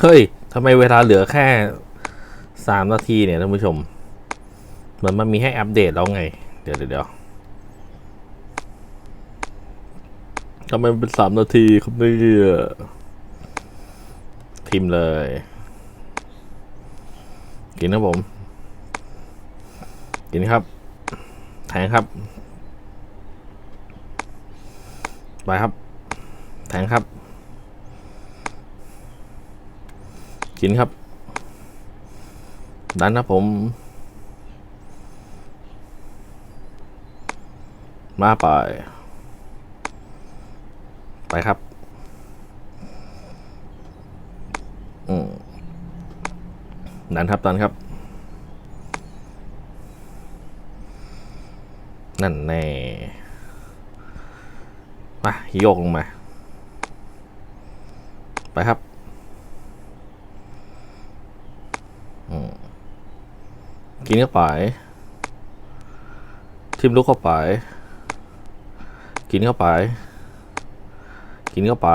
เฮ้ยทำไมเวลาเหลือแค่สามนาทีเนี่ยท่านผู้ชม เหมือนมันมีให้อัปเดตแล้วไง เดี๋ยวเดี๋ยวทำไมเป็นสามนาทีครับนี่ทิมเลย กินครับผม กินครับ แทงครับ ไปครับ แทงครับ กินครับ ดันครับผม มาไป ไปครับ อืมดันครับดันครับ นั่นแน่มาโยกลงมา ไปครับ อืม กินเข้าไป ทิมลุกเข้าไป กินเข้าไป กินเข้าไป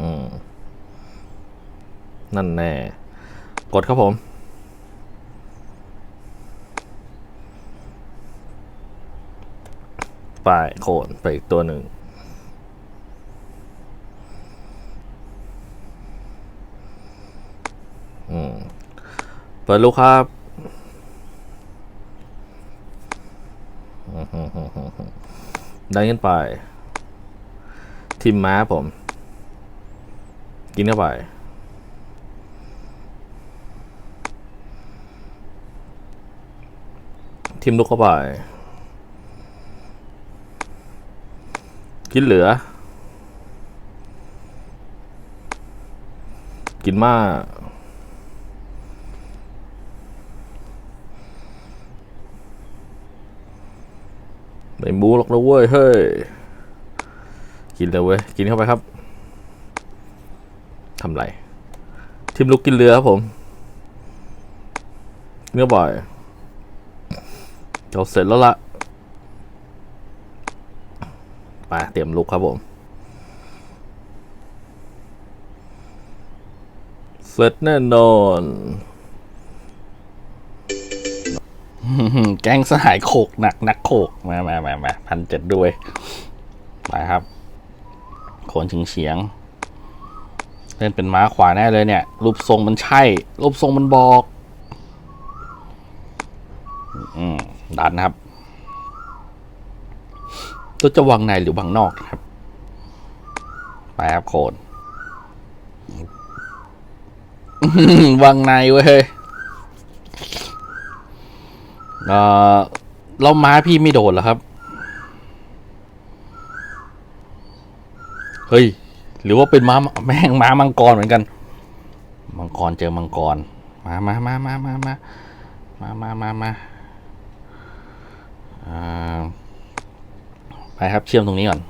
อืม นั่นแน่ กดครับผมไปโคนไปอีกตัวหนึ่ง เปิดลูกครับอื้อหือหือหือหือดันขึ้นไป ทิมม้าผม กินเข้าไปทิมลูกเข้าไป กินเหลือ กินมาก ไม่มูหรอกนะเว้ยเฮ้ยกินเลยเว้ยกินเข้าไปครับทำไรทิมลุกกินเรือครับผมเนื้อบ่อยเราเสร็จแล้วละไปเตรียมลุกครับผม เสร็จแน่นอน แก๊งสหายโขกหนักนักโขกมามามามาพันเจ็ดด้วยไปครับโขนชิงเฉียง เล่นเป็นม้าขวาแน่เลยเนี่ย รูปทรงมันใช่ รูปทรงมันบอกอืมดันครับตัวจะวางในหรือวางนอกครับ ไปครับโขนวางในเว้ย เออเราม้าพี่ไม่โดนเหรอครับ เฮ้ย หรือว่าเป็นม้าแม่งม้ามังกรเหมือนกัน มังกรเจอมังกร มามามามามามามามามามาอ่าไปครับเชื่อมตรงนี้ก่อน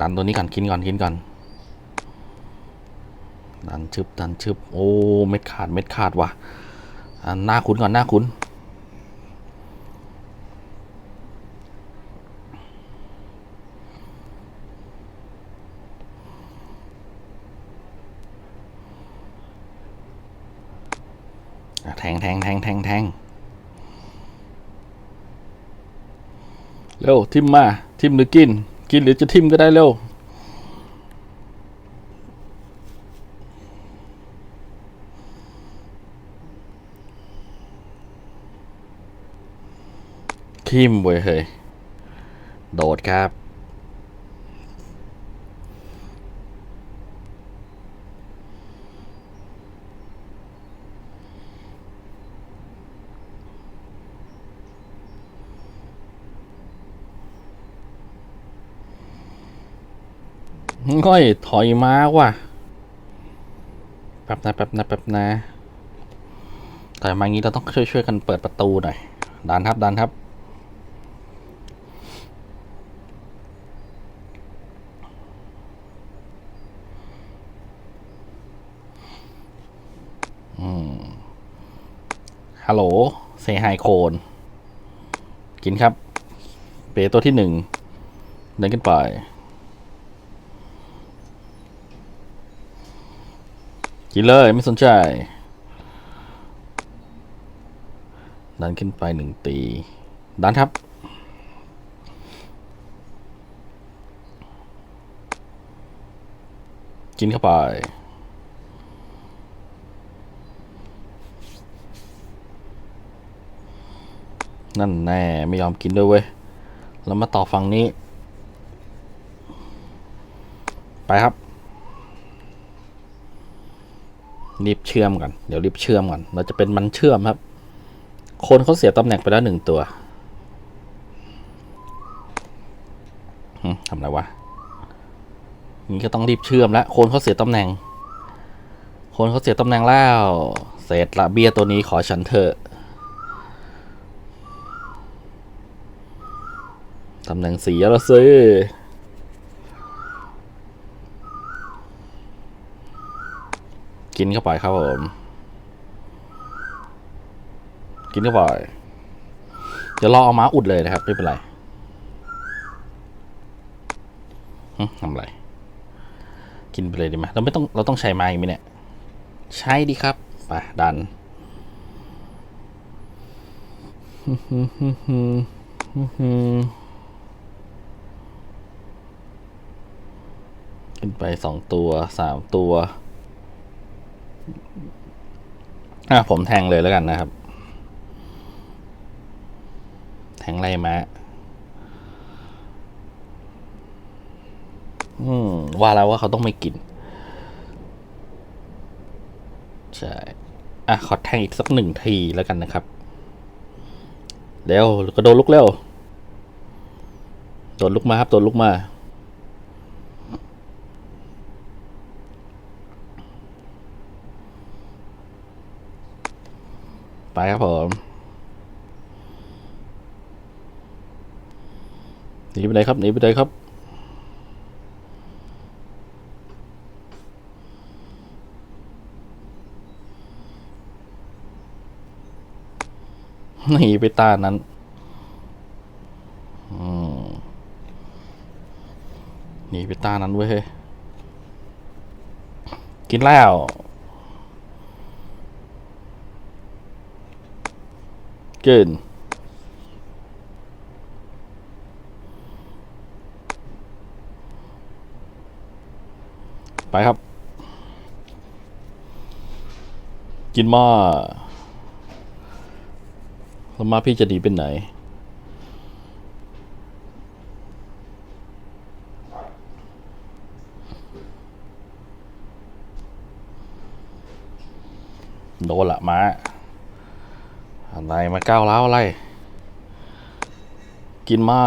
ดันตัวนี้ก่อนกินก่อนกินก่อน ดันชึบดันชึบโอ้เม็ดขาดเม็ดขาดว่ะอะหน้าคุ้นก่อนหน้าคุ้น แทงแทงแทงแทงแทงเร็วทิมมาทิมหรือกิน กินหรือจะทิมก็ได้เร็วทิมเว้ยเฮ้ยโดดครับ ง่อยถอยมาว่ะแป๊บนะแป๊บนะแป๊บนะถอยมางี้เราต้องช่วยช่วยๆกันเปิดประตูหน่อยดันครับดันครับ อืม ฮัลโหลเซไฮโคน กินครับ เปตัวที่หนึ่งเดินขึ้นไป กินเลยไม่สนใจ ดันขึ้นไปหนึ่งตี ดันครับ กินเข้าไป นั่นแน่ ไม่ยอมกินด้วยเว้ย แล้วมาต่อฝั่งนี้ ไปครับ รีบเชื่อมก่อนเดี๋ยวรีบเชื่อมก่อนเราจะเป็นมันเชื่อมครับ คนเขาเสียตำแหน่งไปแล้วหนึ่งตัวทำไรวะนี่ก็ต้องรีบเชื่อมแล้วคนเขาเสียตำแหน่ง คนเขาเสียตำแหน่งแล้วเสร็จละเบียตัวนี้ขอฉันเถอะตำแหน่งเสียแล้วสิ กินเข้าไปครับผม กินเข้าไปเดี๋ยวรอเอาม้าอุดเลยนะครับ ไม่เป็นไรทำอะไร กินไปเลยดีไหมเราไม่ต้องเราต้องใช้ไม้ไหมเนี่ย ใช้ดีครับไปดันขึ้นไปสองตัวสามตัว อะผมแทงเลยแล้วกันนะครับ แทงไล่มา อืม ว่าแล้วว่าเขาต้องไม่กิน ใช่ อะ ขอแทงอีกสักหนึ่งทีแล้วกันนะครับ เร็วกระโดดลุกเร็ว โดดลุกมาครับ โดดลุกมา ไปครับผมหนีไปไหนครับหนีไปไหนครับหนีไปตานั้นอืมหนีไปตานั้นเว้ยกินแล้ว เกินไปครับ กินมาแล้วมาพี่จะดีเป็นไหนโดนละมา อะไรมาก้าวร้วอะไร กินมา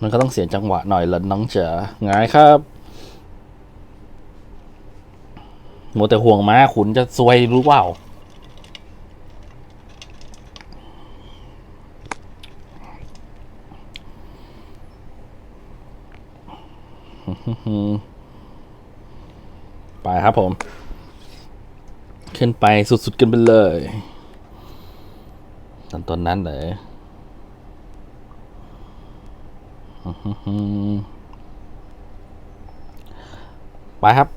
มันก็ต้องเสียจังหวะหน่อยละน้องเจ๋อไงครับโมแต่ห่วงม้าขุนจะซวยรู้เปล่า ไปครับผม ขึ้นไปสุดๆกันไปเลยตอนตอนนั้นเลยไปครับ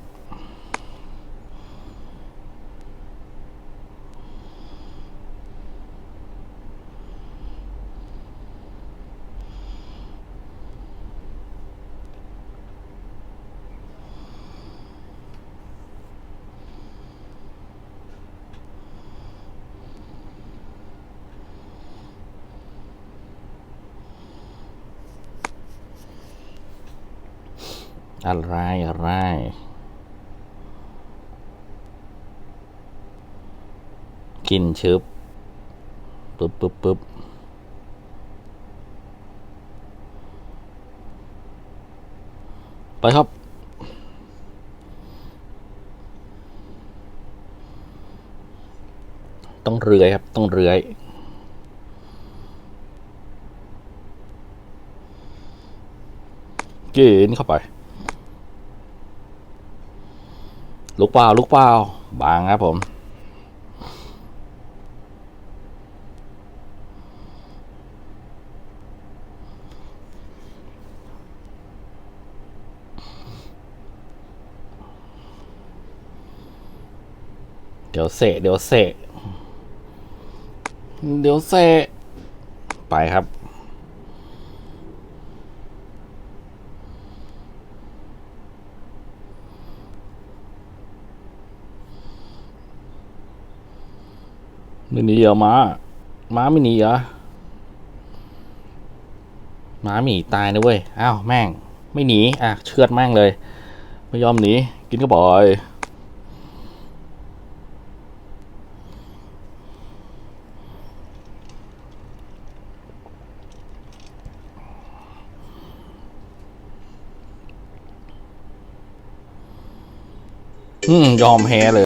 อะไรอะไร กินชึบปึ๊บปึ๊บปึ๊บไปครับ ต้องเรือยครับ ต้องเรือยกินเข้าไป ลูกเปล่าลูกเปล่าบางครับผม เดี๋ยวเสะเดี๋ยวเสะเดี๋ยวเสะไปครับ ไม่หนีเหรอม้า ม้าไม่หนีเหรอม้าหมีตายนะเว้ย อ้าวแม่ง ไม่หนี อะ เชือดแม่งเลย ไม่ยอมหนี กินก็บ่อย อืม ยอมแพ้เลย